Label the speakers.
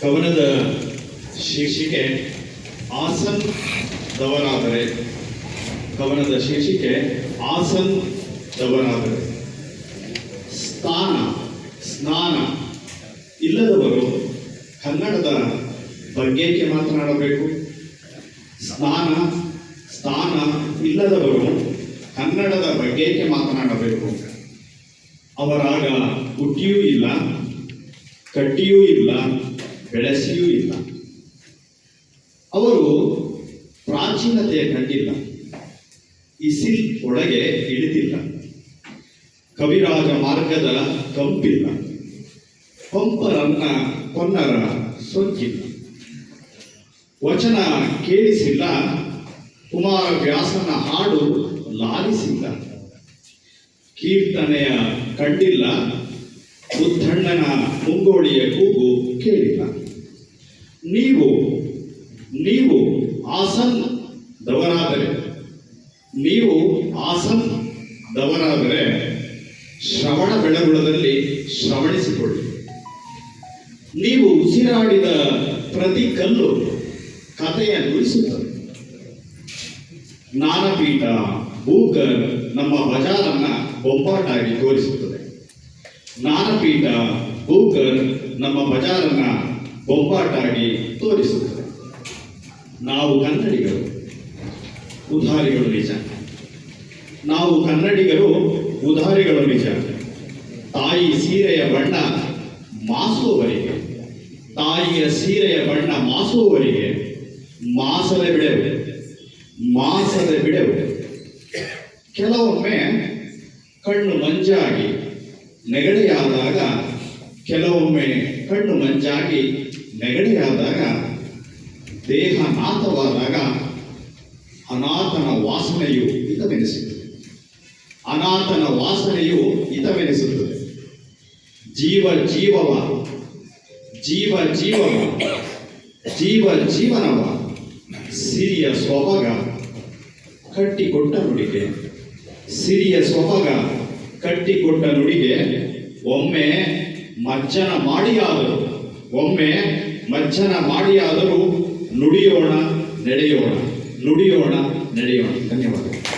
Speaker 1: ಕವನದ ಶೀರ್ಷಿಕೆ ಆಸನ್ ದವರಾದರೆ. ಕವನದ ಶೀರ್ಷಿಕೆ ಆಸನ್ ದವರಾದರೆ. ಸ್ಥಾನ, ಸ್ನಾನ. ಇಲ್ಲದವರು ಕನ್ನಡದ ಬಗ್ಗೆಗೆ ಮಾತನಾಡಬೇಕು. ಸ್ನಾನ, ಸ್ಥಾನ ಇಲ್ಲದವರು ಕನ್ನಡದ ಬಗ್ಗೆಗೆ ಮಾತನಾಡಬೇಕು. ಅವರಾಗ ಹುಟ್ಟಿಯೂ ಇಲ್ಲ, ಕಟ್ಟಿಯೂ ಇಲ್ಲ ಬೆಳೆಸಿಯೂ ಇಲ್ಲ. ಅವರು ಪ್ರಾಚೀನತೆಯ ಕಂಡಿಲ್ಲ. ಇಸಿಲ್ ಒಳಗೆ ಇಳಿದಿಲ್ಲ. ಕವಿರಾಜ ಮಾರ್ಗದ ಕಂಪಿಲ್ಲ. ಪಂಪರನ್ನ ಕೊನ್ನರ ಸೊಕ್ಕಿಲ್ಲ ವಚನ ಕೇಳಿಸಿಲ್ಲ. ಕುಮಾರ ವ್ಯಾಸನ ಹಾಡು ಲಾಲಿಸಿಲ್ಲ. ಕೀರ್ತನೆಯ ಕಂಡಿಲ್ಲ. ಬುದ್ಧಣ್ಣನ ಮುಂಗೋಳಿಯ ಕೂಗು ಕೇಳಿಲ್ಲ. ನೀವು ನೀವು ಆಸನ್ ದವರಾದರೆ, ನೀವು ಆಸನ್ ದವರಾದರೆ ಶ್ರವಣ ಬೆಳಗುಳದಲ್ಲಿ ಶ್ರವಣಿಸಿಕೊಳ್ಳಿ. ನೀವು ಉಸಿರಾಡಿದ ಪ್ರತಿ ಕಲ್ಲು ಕಥೆಯ ನುಡಿಸುತ್ತದೆ. ಜ್ಞಾನಪೀಠ ಭೂಕರ್ ನಮ್ಮ ಬಜಾರನ್ನ ಬೊಂಬಾಟಾಗಿ ತೋರಿಸುತ್ತದೆ. ಜ್ಞಾನಪೀಠ ಬೂಕರ್ ನಮ್ಮ ಬಜಾರನ್ನ ಬೊಂಬಾಟಾಗಿ ತೋರಿಸುತ್ತದೆ. ನಾವು ಕನ್ನಡಿಗರು. ಉದಾರಿಗಳು ನಿಜ. ನಾವು ಕನ್ನಡಿಗರು ಉದಾರಿಗಳು ನಿಜ. ತಾಯಿ ಸೀರೆಯ ಬಣ್ಣ ಮಾಸುವವರಿಗೆ, ತಾಯಿಯ ಸೀರೆಯ ಬಣ್ಣ ಮಾಸುವವರಿಗೆ ಮಾಸದ ಬಿಡವು ಮಾಸದ ಬಿಡವು. ಕೆಲವೊಮ್ಮೆ ಕಣ್ಣು ಮಂಜಾಗಿ ನೆಗಡಿಯಾದಾಗ ಕೆಲವೊಮ್ಮೆ ಕಣ್ಣು ಮಂಜಾಗಿ ನೆಗಡಿಯಾದಾಗ, ದೇಹ ನಾಥವಾದಾಗ ಅನಾಥನ ವಾಸನೆಯು ಹಿತವೆನಿಸುತ್ತದೆ. ಅನಾಥನ ವಾಸನೆಯು ಹಿತವೆನಿಸುತ್ತದೆ. ಜೀವ ಜೀವವ ಜೀವ ಜೀವವ, ಜೀವ ಜೀವನವ, ಸಿರಿಯ ಸೊಬಗ ಕಟ್ಟಿಕೊಟ್ಟ ನುಡಿಗೆ. ಸಿರಿಯ ಸೊಬಗ ಕಟ್ಟಿಕೊಟ್ಟ ನುಡಿಗೆ ಒಮ್ಮೆ ಮಜ್ಜನ ಮಾಡಿಯಾದರೂ ಒಮ್ಮೆ ಮಜ್ಜನ ಮಾಡಿಯಾದರೂ ನುಡಿಯೋಣ ನಡೆಯೋಣ. ನುಡಿಯೋಣ ನಡೆಯೋಣ. ಧನ್ಯವಾದಗಳು.